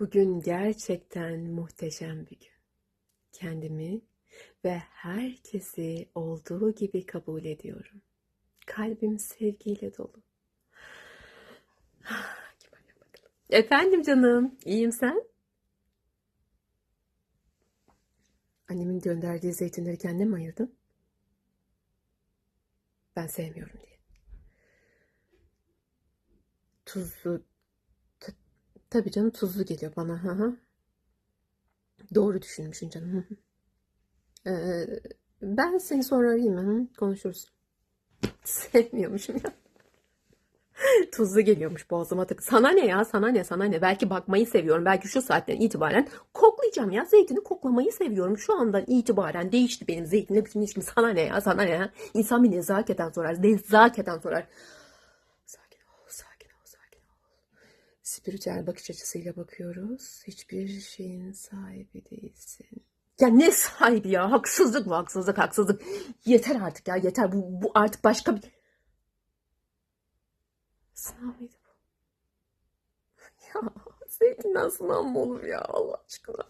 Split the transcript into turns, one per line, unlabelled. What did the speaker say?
Bugün gerçekten muhteşem bir gün. Kendimi ve herkesi olduğu gibi kabul ediyorum. Kalbim sevgiyle dolu. Efendim canım, iyiyim sen? Annemin gönderdiği zeytinleri kendine mi ayırdın? Ben sevmiyorum diye. Tuzlu, tabii canım tuzlu geliyor bana. Doğru düşünmüşsün canım. Ee, ben seni sonra arayayım. Hı. Konuşuruz. Sevmiyormuşum ya. Tuzlu geliyormuş boğazıma tık. Sana ne ya? Sana ne? Sana ne? Belki bakmayı seviyorum. Belki şu saatten itibaren koklayacağım ya. Zeytini koklamayı seviyorum. Şu andan itibaren değişti benim zeytinle bütün ilişkim. Sana ne ya? Sana ne ya? İnsan bir nezaketen sorar. Nezaketen sorar. Spiritüel bakış açısıyla bakıyoruz. Hiçbir şeyin sahibi değilsin. Ya ne sahibi ya? Haksızlık bu, haksızlık, haksızlık. Yeter artık ya, yeter. Bu, bu artık başka bir... Sınav mıydı bu? Ya zeytinden sınav mı olur ya Allah aşkına?